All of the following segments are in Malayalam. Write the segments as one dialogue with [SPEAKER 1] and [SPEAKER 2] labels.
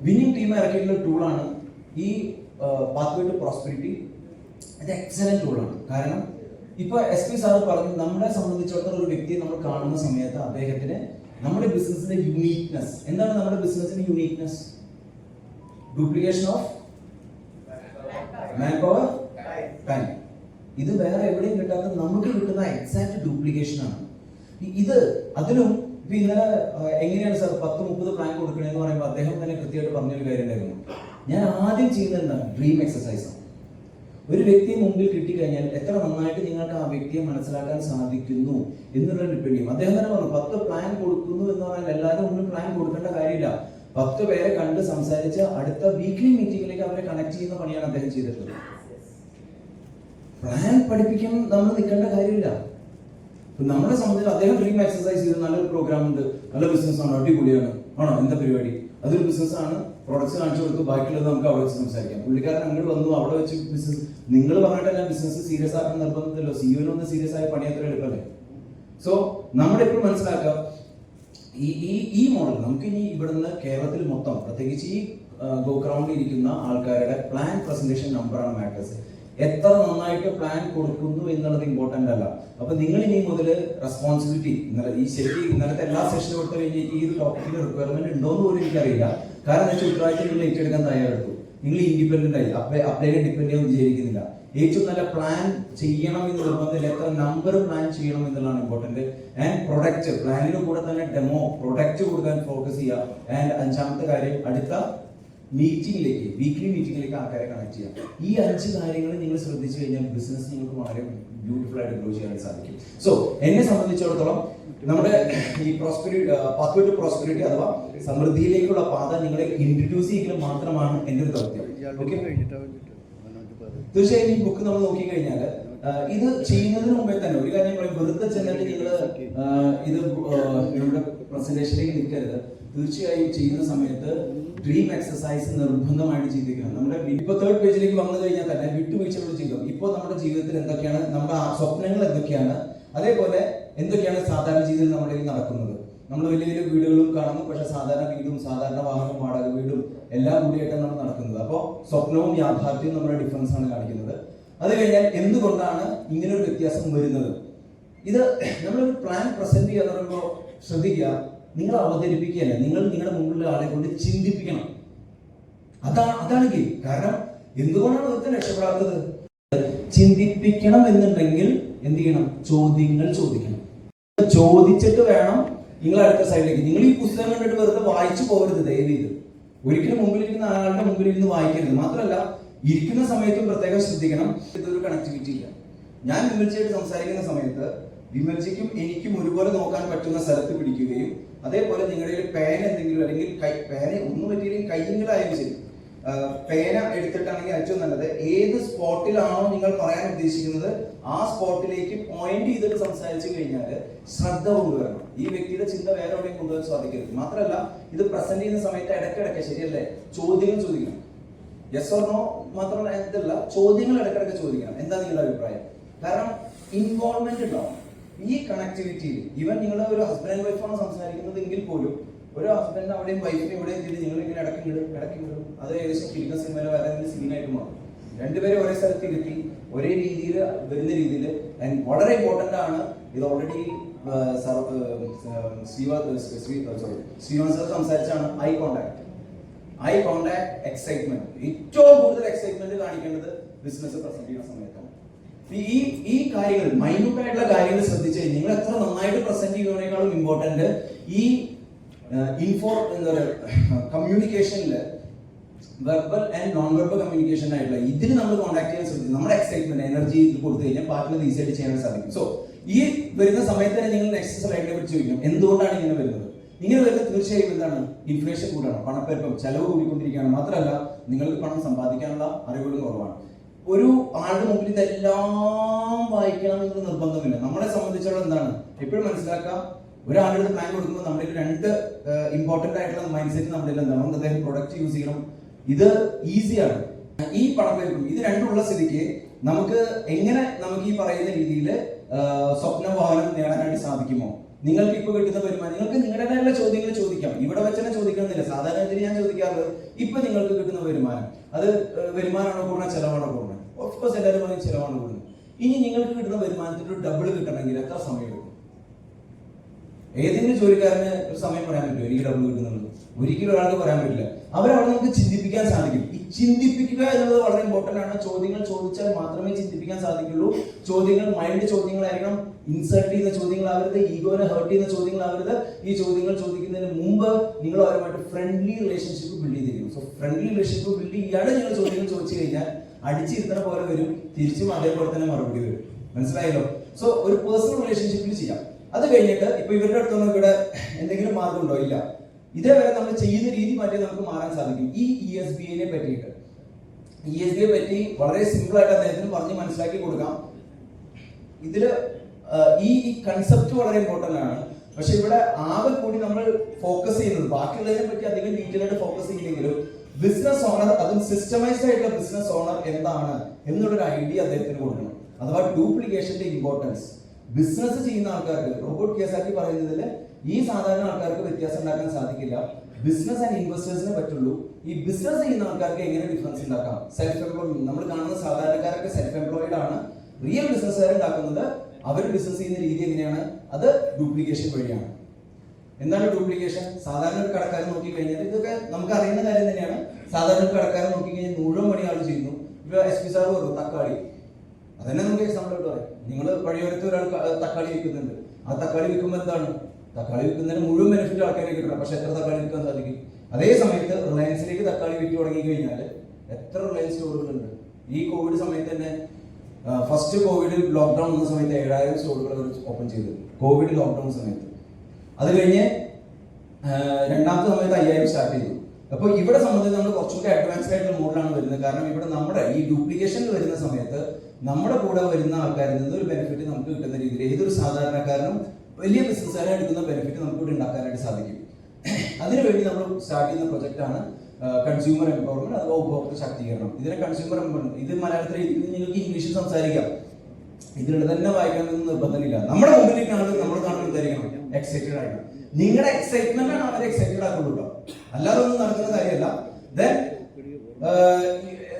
[SPEAKER 1] വിന്നിംഗ് ടീം ഇറക്കിയിട്ടുള്ള ടൂളാണ് ഈ പാത്വേ ടു പ്രോസ്പെരിറ്റി ഇത് എക്സലന്റ് ടൂളാണ് കാരണം ഇപ്പൊ എസ് പി സാറ് പറഞ്ഞു നമ്മളെ സംബന്ധിച്ചിടത്തോളം ഒരു വ്യക്തിയെ നമ്മൾ കാണുന്ന സമയത്ത് അദ്ദേഹത്തിന് നമ്മുടെ ബിസിനസിന്റെ യുണീക്നെസ് എന്താണ് നമ്മുടെ ബിസിനസിന്റെ uniqueness duplication of man power time ഇത് വേറെ എവിടെയും കിട്ടാത്ത നമുക്ക് കിട്ടുന്ന എക്സാക്ട് ഡ്യൂപ്ലിക്കേഷൻ ആണ്. ഇത് അതിലും ഇപ്പൊ ഇന്നലെ എങ്ങനെയാണ് സാർ പത്ത് മുപ്പത് പ്ലാൻ കൊടുക്കണമെന്ന് പറയുമ്പോൾ അദ്ദേഹം തന്നെ കൃത്യമായിട്ട് പറഞ്ഞൊരു കാര്യം ഉണ്ടായിരുന്നു. ഞാൻ ആദ്യം ചെയ്യുന്നത് എന്താണ് ഡ്രീം ആണ്. ഒരു വ്യക്തിയെ മുമ്പിൽ കിട്ടിക്കഴിഞ്ഞാൽ എത്ര നന്നായിട്ട് നിങ്ങൾക്ക് ആ വ്യക്തിയെ മനസ്സിലാക്കാൻ സാധിക്കുന്നു എന്നുള്ള ഡിപ്പെൻഡ് ചെയ്യും. അദ്ദേഹം തന്നെ പറഞ്ഞു പത്ത് പ്ലാൻ കൊടുക്കുന്നു എന്ന് പറഞ്ഞാൽ എല്ലാവരും മുമ്പിൽ പ്ലാൻ കൊടുക്കേണ്ട കാര്യമില്ല. പത്ത് പേരെ കണ്ട് സംസാരിച്ച് അടുത്ത വീക്ക്ലി മീറ്റിംഗിലേക്ക് അവരെ കണക്ട് ചെയ്യുന്ന പണിയാണ് അദ്ദേഹം ചെയ്തിട്ടുള്ളത്. പ്ലാൻ പഠിപ്പിക്കാൻ നമ്മൾ നിൽക്കേണ്ട കാര്യമില്ല. നമ്മളെ സംബന്ധിച്ച് അദ്ദേഹം ഡ്രീം എക്സസൈസ് ചെയ്ത് നല്ലൊരു പ്രോഗ്രാം ഉണ്ട്. നല്ല ബിസിനസ് ആണ് അടിപൊളിയാണ്. ആണോ? എന്താ പരിപാടി? അതൊരു ബിസിനസ് ആണ്. പ്രോഡക്ട്സ് കാണിച്ചു കൊടുത്തു. ബാക്കിയുള്ളത് നമുക്ക് അവിടെ വെച്ച് സംസാരിക്കാം. പുള്ളിക്കാരൻ അങ്ങോട്ട് വന്നു. അവിടെ വെച്ച് ബിസിനസ് നിങ്ങൾ പറഞ്ഞിട്ടല്ല ബിസിനസ് സീരിയസ് ആക്കാൻ നിർബന്ധമില്ലല്ലോ സിഇഒ സീരിയസ് ആയ പണി അത്ര എളുപ്പമല്ലേ? സോ നമ്മളെപ്പോഴും മനസ്സിലാക്കാം. ഈ ഈ ഈ മോഡൽ നമുക്ക് ഇനി ഇവിടുന്ന് കേരളത്തിൽ മൊത്തം പ്രത്യേകിച്ച് ഈ ഗോക്രൗണ്ടിൽ ഇരിക്കുന്ന ആൾക്കാരുടെ പ്ലാൻ പ്രസന്റേഷൻ നമ്പറാണ് മാറ്റേഴ്സ് എത്ര നന്നായിട്ട് പ്ലാൻ കൊടുക്കുന്നു എന്നുള്ളത് ഇമ്പോർട്ടന്റ് അല്ല. അപ്പൊ നിങ്ങൾ ഇനി മുതൽ റെസ്പോൺസിബിലിറ്റി ഇന്നലെ ഈ ശരിക്കും ഇന്നലത്തെ എല്ലാ സെഷനും കൊടുത്തു കഴിഞ്ഞാൽ ഈ ഒരു ടോപ്പിക്കിന് റിക്വയർമെന്റ് ഉണ്ടോ എന്ന് പോലും എനിക്കറിയില്ല. കാരണം എന്താ വെച്ചാൽ ഉത്തരവാദിത്തം നിങ്ങൾ ഏറ്റെടുക്കാൻ തയ്യാറെടുത്തു. നിങ്ങൾ ഇൻഡിപെൻഡന്റ് ആയി. അപ്ലൈ അപ്ലൈനെ ഡിപ്പെൻഡ് ചെയ്യാൻ വിചാരിക്കുന്നില്ല ഏറ്റവും നല്ല പ്ലാൻ ചെയ്യണം എന്ന് നിർബന്ധമില്ല. എത്ര നമ്പർ പ്ലാൻ ചെയ്യണം എന്നുള്ളതാണ് ഇമ്പോർട്ടന്റ് ആൻഡ് പ്രൊഡക്റ്റ് പ്ലാനിന് കൂടെ തന്നെ ഡെമോ പ്രൊഡക്റ്റ് കൊടുക്കാൻ ഫോക്കസ് ചെയ്യുക. ആൻഡ് അഞ്ചാമത്തെ കാര്യം അടുത്ത മീറ്റിംഗിലേക്ക് വീക്ക്ലി മീറ്റിംഗിലേക്ക് ആൾക്കാരെ കണക്ട് ചെയ്യാം. ഈ അഞ്ച് കാര്യങ്ങൾ നിങ്ങൾ ശ്രദ്ധിച്ചു കഴിഞ്ഞാൽ ബിസിനസ് നിങ്ങൾക്ക് വളരെ ബ്യൂട്ടിഫുൾ ആയിട്ട് ഗ്രോ ചെയ്യാൻ സാധിക്കും. സോ എന്നെ സംബന്ധിച്ചിടത്തോളം നമ്മുടെ ഈ പ്രോസ്പെരിറ്റി പത്ത് ടു പ്രോസ്പെരിറ്റി അഥവാ സമൃദ്ധിയിലേക്കുള്ള പാത നിങ്ങളെ ഇൻട്രൊഡ്യൂസ് ചെയ്യുന്നത് മാത്രമാണ് എന്റെ ഒരു ദൗത്യം. ഓക്കെ തീർച്ചയായും ഈ ബുക്ക് നമ്മൾ നോക്കിക്കഴിഞ്ഞാൽ ഇത് ചെയ്യുന്നതിന് മുമ്പേ തന്നെ ഒരു കാര്യം പറയും വെറുതെ ചെന്നിട്ട് നിങ്ങൾ ഇത് നമ്മുടെ പ്രസന്റേഷനിലേക്ക് നിൽക്കരുത്. തീർച്ചയായും ചെയ്യുന്ന സമയത്ത് ഡ്രീം എക്സസൈസ് നിർബന്ധമായിട്ട് ചെയ്തിരിക്കണം. നമ്മുടെ ഇപ്പൊ തേർഡ് പേജിലേക്ക് വന്നു കഴിഞ്ഞാൽ തന്നെ വിട്ടുവീഴ്ചകൾ ചെയ്തു? ഇപ്പോൾ നമ്മുടെ ജീവിതത്തിൽ എന്തൊക്കെയാണ് നമ്മുടെ സ്വപ്നങ്ങൾ എന്തൊക്കെയാണ് അതേപോലെ എന്തൊക്കെയാണ് സാധാരണ ജീവിതത്തിൽ നമ്മുടെ കയ്യിൽ നടക്കുന്നത്? നമ്മൾ വലിയ വലിയ വീടുകളും കാണുന്നു പക്ഷെ സാധാരണ വീടും സാധാരണ വാഹനവും വാടക വീടും എല്ലാം കൂടിയായിട്ടാണ് നമ്മൾ നടക്കുന്നത്. അപ്പോൾ സ്വപ്നവും യാഥാർത്ഥ്യവും നമ്മുടെ ഡിഫറൻസ് ആണ് കാണിക്കുന്നത്. അത് കഴിഞ്ഞാൽ എന്തുകൊണ്ടാണ് ഇങ്ങനെ ഒരു വ്യത്യാസം വരുന്നത്? ഇത് നമ്മൾ പ്ലാൻ പ്രസന്റ് ചെയ്യാന്ന് പറയുമ്പോൾ ശ്രദ്ധിക്കുക. നിങ്ങൾ അവതരിപ്പിക്കുകയല്ല നിങ്ങൾ നിങ്ങളുടെ മുമ്പിലുള്ള ആളെ കൊണ്ട് ചിന്തിപ്പിക്കണം. അതാണ് അതാണ് ഗെയിം. കാരണം എന്തുകൊണ്ടാണ് ഒരുത്തൻ രക്ഷപ്പെടാത്തത്? ചിന്തിപ്പിക്കണം എന്നുണ്ടെങ്കിൽ എന്ത് ചെയ്യണം? ചോദ്യങ്ങൾ ചോദിക്കണം. ചോദിച്ചിട്ട് വേണം നിങ്ങൾ അടുത്ത സൈഡിലേക്ക്. നിങ്ങൾ ഈ പുസ്തകം കണ്ടിട്ട് വെറുതെ വായിച്ചു പോകരുത് ദയവ് ചെയ്ത്. ഒരിക്കലും മുമ്പിലിരിക്കുന്ന ആളുടെ മുമ്പിൽ ഇരുന്ന് വായിക്കരുത്. മാത്രമല്ല ഇരിക്കുന്ന സമയത്തും പ്രത്യേകം ശ്രദ്ധിക്കണം. ഇതൊരു കണക്ടിവിറ്റി ഇല്ല. ഞാൻ വിമർശയായിട്ട് സംസാരിക്കുന്ന സമയത്ത് വിമർശിക്കും എനിക്കും ഒരുപോലെ നോക്കാൻ പറ്റുന്ന സ്ഥലത്ത് പിടിക്കുകയും അതേപോലെ നിങ്ങളുടെ കയ്യിൽ പേന എന്തെങ്കിലും അല്ലെങ്കിൽ കൈ പേന ഒന്നും പറ്റിയില്ലെങ്കിൽ കയ്യങ്ങളായാലും ശരി. പേന എടുത്തിട്ടാണെങ്കിൽ ഏറ്റവും നല്ലത് ഏത് സ്പോട്ടിലാണോ നിങ്ങൾ പറയാൻ ഉദ്ദേശിക്കുന്നത് ആ സ്പോട്ടിലേക്ക് പോയിന്റ് ചെയ്തിട്ട് സംസാരിച്ചു കഴിഞ്ഞാൽ ശ്രദ്ധ കൊണ്ടുവരണം. ഈ വ്യക്തിയുടെ ചിന്ത വേറെ എവിടെയും കൊണ്ടുവരാൻ സാധിക്കരുത്. മാത്രമല്ല ഇത് പ്രസന്റ് ചെയ്യുന്ന സമയത്ത് ഇടയ്ക്കിടയ്ക്ക് ശരിയല്ലേ? ചോദ്യങ്ങൾ ചോദിക്കണം. യെസ് ഓർ നോ മാത്രമല്ല ഇതല്ല ചോദ്യങ്ങൾ ഇടയ്ക്കിടയ്ക്ക് ചോദിക്കണം. എന്താ നിങ്ങളുടെ അഭിപ്രായം? കാരണം ഇൻവോൾവ്മെന്റ് ഉണ്ടാവും ഈ കണക്ടിവിറ്റിയിൽ ഇവൻ നിങ്ങൾ ഒരു ഹസ്ബൻഡ് ആൻഡ് വൈഫാണ് സംസാരിക്കുന്നത് എങ്കിൽ പോലും ഒരു ഹസ്ബൻഡ് അവിടെയും വൈഫിനെ ഇവിടെയും ചെയ്ത് നിങ്ങൾ ഇങ്ങനെ ഇടയ്ക്ക് ഇടും ഇടയ്ക്ക് ഇടും അത് ഏകദേശം ഫിലിം സിനിമയിലോ വേറെ എന്തെങ്കിലും സീനായിട്ട് മാറും. രണ്ടുപേരും ഒരേ സ്ഥലത്ത് ഇരുത്തി ഒരേ രീതിയിൽ വരുന്ന രീതിയിൽ വളരെ ഇമ്പോർട്ടന്റ് ആണ് ഇത് already സംസാരിച്ചാണ് eye contact eye contact excitement ഏറ്റവും കൂടുതൽ എക്സൈറ്റ്മെന്റ് കാണിക്കേണ്ടത് ബിസിനസ് പ്രസന്റ് ചെയ്യുന്ന സമയത്താണ്. ഈ- ഈ കാര്യങ്ങൾ മൈന്യൂട്ട് ആയിട്ടുള്ള കാര്യങ്ങൾ ശ്രദ്ധിച്ചു കഴിഞ്ഞാൽ നിങ്ങൾ എത്ര നന്നായിട്ട് പ്രസന്റ് ചെയ്യുന്നതിനേക്കാളും ഇമ്പോർട്ടന്റ് ഈ ഇൻഫോ എന്താ പറയുക കമ്മ്യൂണിക്കേഷനിൽ verbal and non verbal communication ആയിട്ടുള്ള ഇതിന് നമ്മൾ കോൺടാക്ട് ചെയ്യാൻ ശ്രദ്ധിക്കും നമ്മുടെ എക്സൈറ്റ്മെന്റ് എനർജി ഇത് കൊടുത്തു കഴിഞ്ഞാൽ ബാക്കിയുള്ള ഈസി ആയിട്ട് ചെയ്യാൻ സാധിക്കും. സോ ഈ വരുന്ന സമയത്ത് തന്നെ നിങ്ങൾ നെക്സ്റ്റ് സ്ലൈഡിനെ പറ്റി ചോദിക്കും എന്തുകൊണ്ടാണ് ഇങ്ങനെ വരുന്നത്? ഇങ്ങനെ വരുന്നത് തീർച്ചയായും എന്താണ്? ഇൻഫ്ലേഷൻ കൂടാണ് പണപ്പെരുപ്പം ചെലവ് കൂടിക്കൊണ്ടിരിക്കുകയാണ്. മാത്രമല്ല നിങ്ങൾക്ക് പണം സമ്പാദിക്കാനുള്ള അറിവുകളും കുറവാണ്. ഒരു ആളുടെ മുമ്പിൽ ഇതെല്ലാം വായിക്കണം എന്ന് നിർബന്ധമില്ല. നമ്മളെ സംബന്ധിച്ചോളം എന്താണ്? എപ്പോഴും മനസ്സിലാക്കുക ഒരാളുടെ പ്ലാൻ കൊടുക്കുമ്പോൾ നമ്മുടെ രണ്ട് ഇമ്പോർട്ടന്റ് ആയിട്ടുള്ള മൈൻഡ് സെറ്റ് നമ്മുടെ എന്താണ് നമുക്ക് അദ്ദേഹം പ്രൊഡക്റ്റ് യൂസ് ചെയ്യണം. ഇത് ഈസിയാണ് ഈ പണം വരുമ്പോൾ ഇത് രണ്ടുള്ള സ്ഥിതിക്ക് നമുക്ക് എങ്ങനെ നമുക്ക് ഈ പറയുന്ന രീതിയിൽ സ്വപ്ന വാഹനം നേടാനായിട്ട് സാധിക്കുമോ? നിങ്ങൾക്ക് ഇപ്പൊ കിട്ടുന്ന വരുമാനം നിങ്ങൾക്ക് നിങ്ങളുടേതായുള്ള ചോദ്യങ്ങൾ ചോദിക്കാം. ഇവിടെ വെച്ച് തന്നെ ചോദിക്കണമെന്നില്ല സാധാരണ ഇതിന് ഞാൻ ചോദിക്കാറുള്ളത് ഇപ്പൊ നിങ്ങൾക്ക് കിട്ടുന്ന വരുമാനം. അത് വരുമാനമാണോ കൂടുന്നത് ചെലവാണോ കൂടുന്നത് ഓഫ് കോഴ്സ് എല്ലാവരും പറയും ചെലവാണ് കൂടുന്നത് ഇനി നിങ്ങൾക്ക് കിട്ടുന്ന വരുമാനത്തിൽ ഒരു ഡബിൾ കിട്ടണമെങ്കിൽ എത്ര സമയം എടുക്കും? ഏതെങ്കിലും ജോലിക്കാരന് ഒരു സമയം പറയാൻ പറ്റില്ല എനിക്ക് ഡബിൾ കിട്ടുന്നുള്ളൂ ഒരിക്കലും ഒരാൾക്ക് പറയാൻ പറ്റില്ല. അവരവിടെ നമുക്ക് ചിന്തിപ്പിക്കാൻ സാധിക്കും. ഈ ചിന്തിപ്പിക്കുക എന്നുള്ളത് വളരെ ഇമ്പോർട്ടന്റ് ആണ്. ചോദ്യങ്ങൾ ചോദിച്ചാൽ മാത്രമേ ചിന്തിപ്പിക്കാൻ സാധിക്കുള്ളൂ. ചോദ്യങ്ങൾ മൈൻഡ് ചോദ്യങ്ങളായിരിക്കണം. ഇൻസൾട്ട് ചെയ്യുന്ന ചോദ്യങ്ങളാവരുത്. ഈഗോനെ ഹേർട്ട് ചെയ്യുന്ന ചോദ്യങ്ങളാവരുത്. ഈ ചോദ്യങ്ങൾ ചോദിക്കുന്നതിന് മുമ്പ് നിങ്ങൾ അവരുമായിട്ട് ഫ്രണ്ട്ലി റിലേഷൻഷിപ്പ് ബിൽഡ് ചെയ്തിരിക്കും സോ ഫ്രണ്ട്ലി റിലേഷൻഷിപ്പ് ബിൽഡ് ചെയ്യാതെ നിങ്ങൾ ചോദ്യങ്ങൾ ചോദിച്ചു കഴിഞ്ഞാൽ അടിച്ചിരുത്തണ പോലെ വരും. തിരിച്ചും അതേപോലെ തന്നെ മറുപടി വരും. മനസ്സിലായല്ലോ? സോ ഒരു പേഴ്സണൽ റിലേഷൻഷിപ്പിൽ ചെയ്യാം. അത് കഴിഞ്ഞിട്ട് ഇപ്പൊ ഇവരുടെ അടുത്തൊന്നും ഇവിടെ എന്തെങ്കിലും മാർഗം ഉണ്ടോ? ഇല്ല. ഇതേവരെ നമ്മൾ ചെയ്യുന്ന രീതി മാറ്റി നമുക്ക് മാറാൻ സാധിക്കും. ഈ ഇ എസ് ബി ഐനെ പറ്റിയിട്ട്. ഇ എസ് ബി ഐ പറ്റി വളരെ സിമ്പിൾ ആയിട്ട് അദ്ദേഹത്തിന് പറഞ്ഞ് മനസ്സിലാക്കി കൊടുക്കാം. ഇതിൽ ഈ കൺസെപ്റ്റ് വളരെ ഇമ്പോർട്ടന്റ് ആണ്. പക്ഷെ ഇവിടെ ആകെ കൂടി നമ്മൾ ഫോക്കസ് ചെയ്യുന്നത് ബാക്കിയുള്ളതിനെ പറ്റി അധികം ഡീറ്റെയിൽ ആയിട്ട് ഫോക്കസ് ചെയ്യുന്നെങ്കിലും ബിസിനസ് ഓണർ അതും സിസ്റ്റമൈസ്ഡ് ആയിട്ടുള്ള ബിസിനസ് ഓണർ എന്താണ് എന്നുള്ളൊരു ഐഡിയ അദ്ദേഹത്തിന് കൊടുക്കണം. അഥവാ ഡ്യൂപ്ലിക്കേഷന്റെ ഇമ്പോർട്ടൻസ് ബിസിനസ് ചെയ്യുന്ന ആൾക്കാർക്ക് റോബോട്ട് കേസാക്കി പറയുന്നതിൽ ഈ സാധാരണ ആൾക്കാർക്ക് വ്യത്യാസം ഉണ്ടാക്കാൻ സാധിക്കില്ല. ബിസിനസ് ആൻഡ് ഇൻവെസ്റ്റേഴ്സിനെ പറ്റുള്ളൂ. ഈ ബിസിനസ് ചെയ്യുന്ന ആൾക്കാർക്ക് എങ്ങനെ ഡിഫറൻസ് ഉണ്ടാക്കാം? സെൽഫ് എംപ്ലോയ്ഡ് നമ്മൾ കാണുന്ന സാധാരണക്കാരൊക്കെ സെൽഫ് എംപ്ലോയിഡ് ആണ്. റിയൽ ബിസിനസ്സുകാർ ഉണ്ടാക്കുന്നത് അവർ ബിസിനസ് ചെയ്യുന്ന രീതി എങ്ങനെയാണ്? അത് ഡ്യൂപ്ലിക്കേഷൻ വഴിയാണ്. എന്താണ് ഡ്യൂപ്ലിക്കേഷൻ സാധാരണ ഒരു കടക്കാരൻ നോക്കി കഴിഞ്ഞാൽ ഇതൊക്കെ നമുക്ക് അറിയുന്ന കാര്യം തന്നെയാണ്. സാധാരണ ഒരു കടക്കാരൻ നോക്കി കഴിഞ്ഞാൽ മുഴുവൻ പണി ആൾ ചെയ്യുന്നു. ഇപ്പൊ എസ് പി സാർ പറഞ്ഞു തക്കാളി അതന്നെ നമുക്ക് എക്സാമ്പിൾ ആയിട്ട് പറയാം നിങ്ങൾ വഴിയോരത്ത് ഒരാൾ തക്കാളി വിൽക്കുന്നുണ്ട്. ആ തക്കാളി വിൽക്കുമ്പോൾ എന്താണ്? തക്കാളി വിൽക്കുന്നതിന് മുഴുവൻ ബെനിഫിറ്റ് ആൾക്കാരെ കിട്ടണം. പക്ഷെ എത്ര തക്കാളി വിൽക്കാൻ സാധിക്കും? അതേ സമയത്ത് റിലയൻസിലേക്ക് തക്കാളി വിറ്റ് തുടങ്ങി കഴിഞ്ഞാൽ എത്ര റിലയൻസ് സ്റ്റോറുകളുണ്ട്? ഈ കോവിഡ് സമയത്ത് തന്നെ ഫസ്റ്റ് കോവിഡ് ലോക്ക്ഡൗൺ വന്ന സമയത്ത് ഏഴായിരം സ്റ്റോറുകൾ ഓപ്പൺ ചെയ്തു. കോവിഡ് ലോക്ക്ഡൗൺ സമയത്ത്. അത് കഴിഞ്ഞ് രണ്ടാമത്തെ സമയത്ത് അയ്യായിരം സ്റ്റാർട്ട് ചെയ്തു. അപ്പോൾ ഇവിടെ സംബന്ധിച്ച് നമ്മൾ കുറച്ചുകൂടി അഡ്വാൻസ്ഡ് ആയിട്ടുള്ള മോഡലാണ് വരുന്നത്. കാരണം ഇവിടെ നമ്മുടെ ഈ ഡ്യൂപ്ലിക്കേഷൻ വരുന്ന സമയത്ത് നമ്മുടെ കൂടെ വരുന്ന ആൾക്കാരിൽ നിന്ന് ഒരു ബെനിഫിറ്റ് നമുക്ക് കിട്ടുന്ന രീതിയിൽ ഏതൊരു സാധാരണക്കാരനും വലിയ ബിസിനസ്സുകാരെ എടുക്കുന്ന ബെനിഫിറ്റ് നമുക്ക് ഇവിടെ ഉണ്ടാക്കാനായിട്ട് സാധിക്കും. അതിനുവേണ്ടി നമ്മൾ സ്റ്റാർട്ട് ചെയ്യുന്ന ആണ് കൺസ്യൂമർ എംപവർമെന്റ് അഥവാ ഉപഭോക്തൃ ശാക്തീകരണം. ഇതിനെ കൺസ്യൂമർ എംപവർമെന്റ് ഇത് മലയാളത്തിൽ നിങ്ങൾക്ക് ഇംഗ്ലീഷിൽ സംസാരിക്കാം. ഇതിലൂടെ തന്നെ വായിക്കണമെന്ന് നിർബന്ധമില്ല. നമ്മുടെ കാണുന്നത് നമ്മൾ കാണുന്നത് എന്തായിരിക്കണം? എക്സൈറ്റഡ് ആയിട്ട് നിങ്ങളുടെ എക്സൈറ്റ്മെന്റ് ആണ് അവരെ എക്സൈറ്റഡ് ആക്കുള്ളൂ അല്ലാതെ ഒന്നും നടക്കുന്ന കാര്യമല്ല. ദെൻ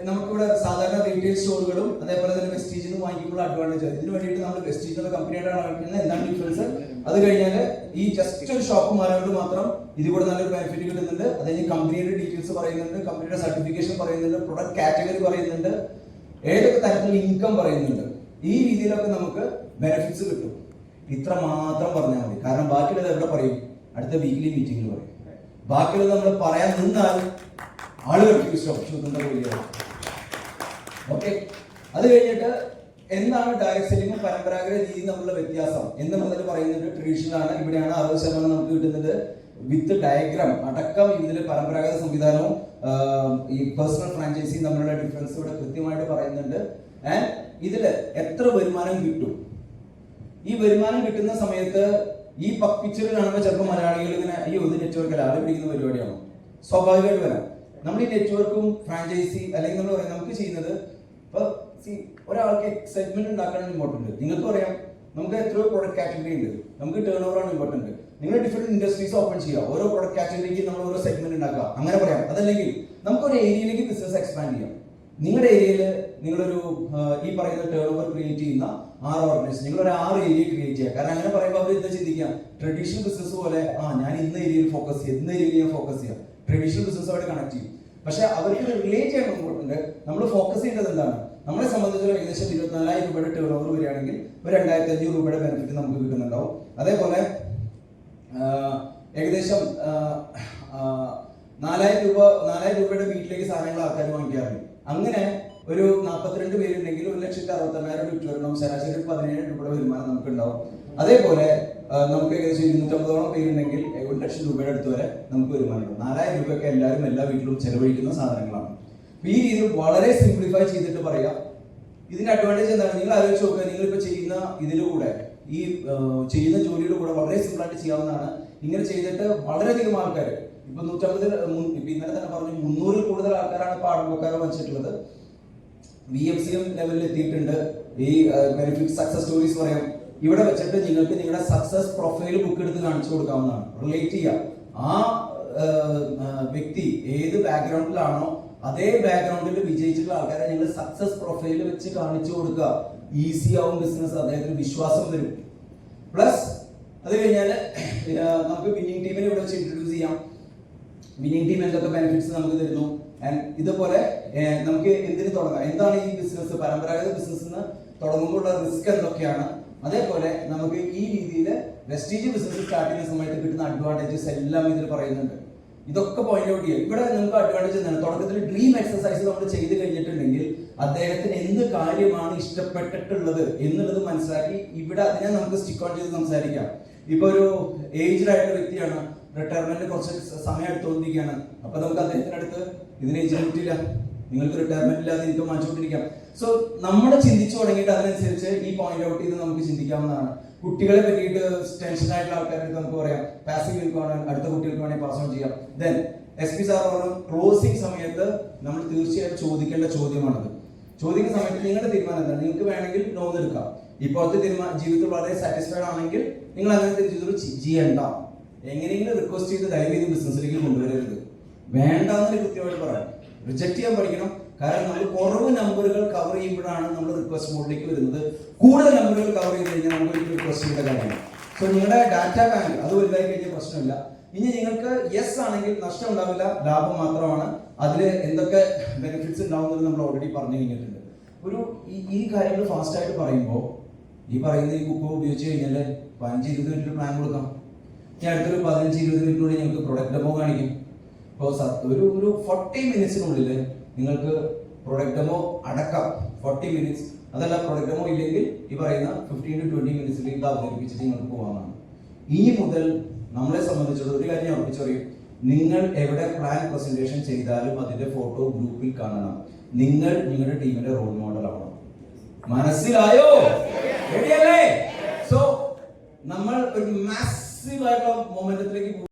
[SPEAKER 1] നമുക്കിവിടെ സാധാരണ റീറ്റെയിൽ സ്റ്റോറുകളും അതേപോലെ തന്നെ വെസ്റ്റീജിൽ നിന്ന് വാങ്ങിക്കുമ്പോൾ അഡ്വാന്റേജ് ഇതിന് വേണ്ടിയിട്ട് നമ്മൾ വെസ്റ്റീജ് എന്നുള്ള കമ്പനിയായിട്ടാണ് വാങ്ങിക്കുന്നത് എന്താണ് ഡിഫറൻസ് അത് കഴിഞ്ഞാൽ ഈ ജസ്റ്റ് ഒരു ഷോപ്പ് മാറിയോട് മാത്രം ഇത് കൂടെ നല്ലൊരു ബെനിഫിറ്റ് കിട്ടുന്നുണ്ട്. അത് കഴിഞ്ഞ് കമ്പനിയുടെ ഡീറ്റെയിൽസ് പറയുന്നുണ്ട് കമ്പനിയുടെ സർട്ടിഫിക്കേഷൻ പറയുന്നുണ്ട് പ്രൊഡക്റ്റ് കാറ്റഗറി പറയുന്നുണ്ട് ഏതൊക്കെ തരത്തിലുള്ള ഇൻകം പറയുന്നുണ്ട്. ഈ രീതിയിലൊക്കെ നമുക്ക് ബെനിഫിറ്റ്സ് കിട്ടും. ഇത്ര മാത്രം പറഞ്ഞാൽ മതി. കാരണം ബാക്കിയുള്ളത് എവിടെ പറയും? അടുത്ത വീക്കിലി മീറ്റിംഗിൽ പറയും. ബാക്കിയുള്ളത് നമ്മൾ പറയാൻ നിന്നാൽ ആളുകൾക്ക് കൂലിയാണ് ഓക്കെ അത് കഴിഞ്ഞിട്ട് എന്താണ് ഡയറക്ട് സെല്ലിംഗ് പരമ്പരാഗത രീതി നമ്മളുടെ വ്യത്യാസം? എന്ന് മുതൽ പറയുന്നത് ട്രഡീഷണൽ ആണ്. ഇവിടെയാണ് അറുപത് ശതമാനം നമുക്ക് കിട്ടുന്നത് വിത്ത് ഡയഗ്രാം അടക്കം ഇതിൽ പരമ്പരാഗത സംവിധാനവും ഈ പേഴ്സണൽ ഫ്രാഞ്ചൈസിയും തമ്മിലുള്ള ഡിഫറൻസ് ഇവിടെ കൃത്യമായിട്ട് പറയുന്നുണ്ട്. ആൻഡ് ഇതിൽ എത്ര വരുമാനം കിട്ടും? ഈ വരുമാനം കിട്ടുന്ന സമയത്ത് ഈ പിക്ചർ കാണുമ്പോൾ ചിലപ്പോൾ മലയാളികൾ ഇങ്ങനെ അയ്യോ ഇത് നെറ്റ്വർക്ക് അല്ല? ആളെ പിടിക്കുന്ന പരിപാടിയാണോ? സ്വാഭാവികമായിട്ട് വരാം. നമ്മൾ ഈ നെറ്റ്വർക്കും ഫ്രാഞ്ചൈസി അല്ലെങ്കിൽ നമ്മൾ നമുക്ക് ചെയ്യുന്നത് ഇപ്പൊ സി ഒരാൾക്ക് എക്സൈറ്റ്മെന്റ് ഉണ്ടാക്കാനാണ് ഇമ്പോർട്ടന്റ് നിങ്ങൾക്ക് പറയാം നമുക്ക് എത്രയോ പ്രൊഡക്റ്റ് കാറ്റഗറി ഉണ്ട്. നമുക്ക് ടേൺ ഓവർ ആണ് ഇമ്പോർട്ടന്റ് നിങ്ങൾ ഡിഫറെന്റ് ഇൻഡസ്ട്രീസ് ഓപ്പൺ ചെയ്യുക. ഓരോ പ്രൊഡക്റ്റ് കാറ്റഗറിക്ക് നമ്മൾ ഓരോ സെഗ്മെന്റ് ഉണ്ടാക്കുക. അങ്ങനെ പറയാം. അതല്ലെങ്കിൽ നമുക്ക് ഒരു ഏരിയയിലേക്ക് ബിസിനസ് എക്സ്പാൻഡ് ചെയ്യാം. നിങ്ങളുടെ ഏരിയയിൽ നിങ്ങളൊരു ഈ പറയുന്ന ടേൺ ഓവർ ക്രിയേറ്റ് ചെയ്യുന്ന ആർ ഓർഗനൈസ് നിങ്ങൾ ഒരു ആറ് ഏരിയ ക്രിയേറ്റ് ചെയ്യുക. കാരണം അങ്ങനെ പറയുമ്പോൾ അവർ എന്താ ചിന്തിക്കാം ട്രഡീഷണൽ ബിസിനസ് പോലെ ആ ഞാൻ ഇന്ന ഏരിയയിൽ ഫോക്കസ് ചെയ്യാം ഇന്ന ഏരിയയിൽ ഫോക്കസ് ചെയ്യാം. ട്രഡീഷണൽ ബിസിനസ്സുമായിട്ട് കണക്ട് ചെയ്യും. പക്ഷെ അവർക്ക് റിലേറ്റ് ചെയ്യാൻ ഇമ്പോർട്ടന്റ് നമ്മൾ ഫോക്കസ് ചെയ്യേണ്ടത് എന്താണ്? നമ്മളെ സംബന്ധിച്ചിടത്തോളം ഏകദേശം ഇരുപത്തിനാലായിരം രൂപയുടെ ടേൺ ഓവർ വരികയാണെങ്കിൽ ഒരു രണ്ടായിരത്തി അഞ്ഞൂറ് രൂപയുടെ ബെനിഫിറ്റ് നമുക്ക് കിട്ടുന്നുണ്ടാവും. അതേപോലെ ഏകദേശം നാലായിരം രൂപ നാലായിരം രൂപയുടെ വീട്ടിലേക്ക് സാധനങ്ങൾ ആൾക്കാർ വാങ്ങിക്കാറുണ്ട്. അങ്ങനെ ഒരു നാൽപ്പത്തിരണ്ട് പേരുണ്ടെങ്കിൽ ഒരു ലക്ഷത്തി അറുപത്തെണ്ണായിരം വിറ്റ് വരണം ശരാശരി പതിനേഴ് രൂപയുടെ വരുമാനം നമുക്ക് ഉണ്ടാവും അതേപോലെ നമുക്ക് ഏകദേശം ഇരുന്നൂറ്റമ്പതോളം പേരുണ്ടെങ്കിൽ ഒരു ലക്ഷം രൂപയുടെ അടുത്ത് വരെ നമുക്ക് വരുമാനം ഉണ്ടാവും. നാലായിരം രൂപയൊക്കെ എല്ലാവരും എല്ലാ വീട്ടിലും ചെലവഴിക്കുന്ന സാധനങ്ങളാണ്. ഈ രീതിയിൽ വളരെ സിംപ്ലിഫൈ ചെയ്തിട്ട് പറയാം. ഇതിന്റെ അഡ്വാന്റേജ് എന്താണ്? നിങ്ങൾ ആലോചിച്ച് നോക്കുക നിങ്ങൾ ഇപ്പൊ ചെയ്യുന്ന ഇതിലൂടെ ഈ ചെയ്യുന്ന ജോലിയുടെ കൂടെ വളരെ സിമ്പിൾ ആയിട്ട് ചെയ്യാവുന്നതാണ്. ഇങ്ങനെ ചെയ്തിട്ട് വളരെയധികം ആൾക്കാർ ഇപ്പൊ നൂറ്റമ്പത് ഇന്നലെ തന്നെ പറഞ്ഞു മുന്നൂറിൽ കൂടുതൽ ആൾക്കാരാണ് ഇപ്പൊ ആടുമ്പോക്കാരെ വച്ചിട്ടുള്ളത് വി എം സി എം ലെവലിൽ എത്തിയിട്ടുണ്ട്. ഈ ബെനിഫിറ്റ് സക്സസ് സ്റ്റോറീസ് പറയാം. ഇവിടെ വെച്ചിട്ട് നിങ്ങൾക്ക് നിങ്ങളുടെ സക്സസ് പ്രൊഫൈൽ ബുക്ക് എടുത്ത് കാണിച്ചു കൊടുക്കാവുന്നതാണ്. റിലേറ്റ് ആ, ആ, വ്യക്തി ഏത് ബാക്ക്ഗ്രൗണ്ടിലാണോ അതേ ബാക്ക്ഗ്രൗണ്ടിൽ വിജയിച്ചിട്ടുള്ള ആൾക്കാരെ നിങ്ങൾ സക്സസ് പ്രൊഫൈൽ വെച്ച് കാണിച്ചു കൊടുക്കുക. ഈസി ആവും ബിസിനസ് അദ്ദേഹത്തിന് വിശ്വാസം വരും. പ്ലസ് അത് കഴിഞ്ഞാൽ നമുക്ക് വിന്നിംഗ് ടീമിനെ ഇവിടെ വെച്ച് ഇൻട്രൊഡ്യൂസ് ചെയ്യാം. വിന്നിംഗ് ടീം എന്തൊക്കെ ബെനിഫിറ്റ്സ് നമുക്ക് തരുന്നു. ഇതുപോലെ നമുക്ക് എന്തിന് തുടങ്ങാം? എന്താണ് ഈ ബിസിനസ് പരമ്പരാഗത ബിസിനസ് തുടങ്ങുമ്പോൾ ഉള്ള റിസ്ക് എന്തൊക്കെയാണ്? അതേപോലെ നമുക്ക് ഈ രീതിയിൽ വെസ്റ്റീജ് ബിസിനസ് സ്റ്റാർട്ട് ചെയ്യുന്ന സമയത്ത് കിട്ടുന്ന അഡ്വാന്റേജസ് എല്ലാം ഇതിൽ പറയുന്നുണ്ട്. ഇതൊക്കെ പോയിന്റ് ഔട്ട് ചെയ്യാം. ഇവിടെ നിങ്ങൾക്ക് അഡ്വാന്റേജ് എന്താണ്? തുടക്കത്തിൽ ഡ്രീം എക്സസൈസ് നമ്മൾ ചെയ്ത് കഴിഞ്ഞിട്ടുണ്ടെങ്കിൽ അദ്ദേഹത്തിന് എന്ത് കാര്യമാണ് ഇഷ്ടപ്പെട്ടിട്ടുള്ളത് എന്നുള്ളത് മനസ്സിലാക്കി ഇവിടെ അതിനെ നമുക്ക് സ്റ്റിക്ക് ഓൺ ചെയ്ത് സംസാരിക്കാം. ഇപ്പൊ ഒരു ഏജ്ഡ് ആയിട്ടുള്ള വ്യക്തിയാണ്. റിട്ടയർമെന്റ് കുറച്ച് സമയം എടുത്തുകൊണ്ടിരിക്കുകയാണ് അപ്പൊ നമുക്ക് അദ്ദേഹത്തിന്റെ അടുത്ത് ഇതിന് ഏജ് പറ്റില്ല നിങ്ങൾക്ക് റിട്ടയർമെന്റ് ഇല്ലാതെ ഇൻകം മാറ്റിക്കൊണ്ടിരിക്കാം സോ നമ്മുടെ ചിന്തിച്ചു തുടങ്ങിയിട്ട് അതിനനുസരിച്ച് ഈ പോയിന്റ് ഔട്ട് ചെയ്ത് നമുക്ക് ചിന്തിക്കാവുന്നതാണ്. കുട്ടികളെ പറ്റിയിട്ട് ടെൻഷൻ ആയിട്ടുള്ള ആൾക്കാരുടെ നമുക്ക് പറയാം. പാസീവ് ഇൻകം അടുത്ത കുട്ടികൾക്ക് വേണമെങ്കിൽ പാസ് ഓൺ ചെയ്യാം. ദെൻ എസ് പി സാർ പറഞ്ഞു ക്ലോസിംഗ് സമയത്ത് നമ്മൾ തീർച്ചയായും ചോദിക്കേണ്ട ചോദ്യമാണത്. ചോദിക്കുന്ന സമയത്ത് നിങ്ങളുടെ തീരുമാനം എന്താണ്? നിങ്ങൾക്ക് വേണമെങ്കിൽ ലോൺ എടുക്കാം. ഇപ്പോഴത്തെ തീരുമാനം ജീവിതത്തിൽ വളരെ സാറ്റിസ്ഫൈഡ് ആണെങ്കിൽ നിങ്ങൾ അങ്ങനത്തെ ജീവിതത്തിൽ ചെയ്യണ്ട. എങ്ങനെയെങ്കിലും റിക്വസ്റ്റ് ചെയ്ത് ദയവ് ചെയ്ത് ബിസിനസ്സിലേക്ക് കൊണ്ടുവരരുത്. വേണ്ടെന്ന് കൃത്യമായിട്ട് പറയാം. റിജക്ട് ചെയ്യാൻ പഠിക്കണം. കാരണം നമ്മൾ കുറവ് നമ്പറുകൾ കവർ ചെയ്യുമ്പോഴാണ് നമ്മൾ റിക്വസ്റ്റ് മോഡിലേക്ക് വരുന്നത്. കൂടുതൽ നമ്പറുകൾ കവർ ചെയ്ത് കഴിഞ്ഞാൽ നമുക്ക് റിക്വസ്റ്റ് ചെയ്യേണ്ട കാര്യമാണ് സോ നിങ്ങളുടെ ഡാറ്റ ബാങ്ക് അത് വലുതായി കഴിഞ്ഞാൽ പ്രശ്നമില്ല. ഇനി നിങ്ങൾക്ക് യെസ് ആണെങ്കിൽ നഷ്ടം ഉണ്ടാവില്ല. ലാഭം മാത്രമാണ്. അതിൽ എന്തൊക്കെ ബെനിഫിറ്റ്സ് ഉണ്ടാവുന്നത് നമ്മൾ ഓൾറെഡി പറഞ്ഞു കഴിഞ്ഞിട്ടുണ്ട്. ഒരു ഈ- ഈ കാര്യങ്ങൾ ഫാസ്റ്റായിട്ട് പറയുമ്പോൾ ഈ പറയുന്ന ഈ കുപ്പ ഉപയോഗിച്ച് കഴിഞ്ഞാൽ പതിനഞ്ച് ഇരുപത് മിനിറ്റ് പ്ലാൻ കൊടുക്കാം. ഞാൻ അടുത്തൊരു പതിനഞ്ച് ഇരുപത് മിനിറ്റിനുള്ളിൽ ഞങ്ങൾക്ക് പ്രൊഡക്റ്റ് ഡെമോ കാണിക്കും. ഇപ്പോൾ ഒരു ഒരു ഫോർട്ടി മിനിറ്റ്സിനുള്ളിൽ നിങ്ങൾക്ക് പ്രൊഡക്റ്റ് ഡെമോ അടക്കം ഫോർട്ടി മിനിറ്റ്സ് അതല്ല പ്രൊഡക്റ്റ് ഡെമോ ഇല്ലെങ്കിൽ ഈ പറയുന്ന ഫിഫ്റ്റീൻ ടു ട്വന്റി മിനിറ്റ്സിൽ ഇത് അവതരിപ്പിച്ചിട്ട് നിങ്ങൾക്ക് പോകാനാണ് ഇനി മുതൽ നമ്മളെ സംബന്ധിച്ചുള്ള ഒരു കാര്യം ഞാൻ ഉറപ്പിച്ചറിയും നിങ്ങൾ എവിടെ പ്ലാൻ പ്രസന്റേഷൻ ചെയ്താലും അതിന്റെ ഫോട്ടോ ഗ്രൂപ്പിൽ കാണണം. നിങ്ങൾ നിങ്ങളുടെ ടീമിന്റെ റോൾ മോഡൽ ആവണം. മനസ്സിലായോ? റെഡിയല്ലേ? സോ നമ്മൾ ഒരു सिवाय का मोमेंट की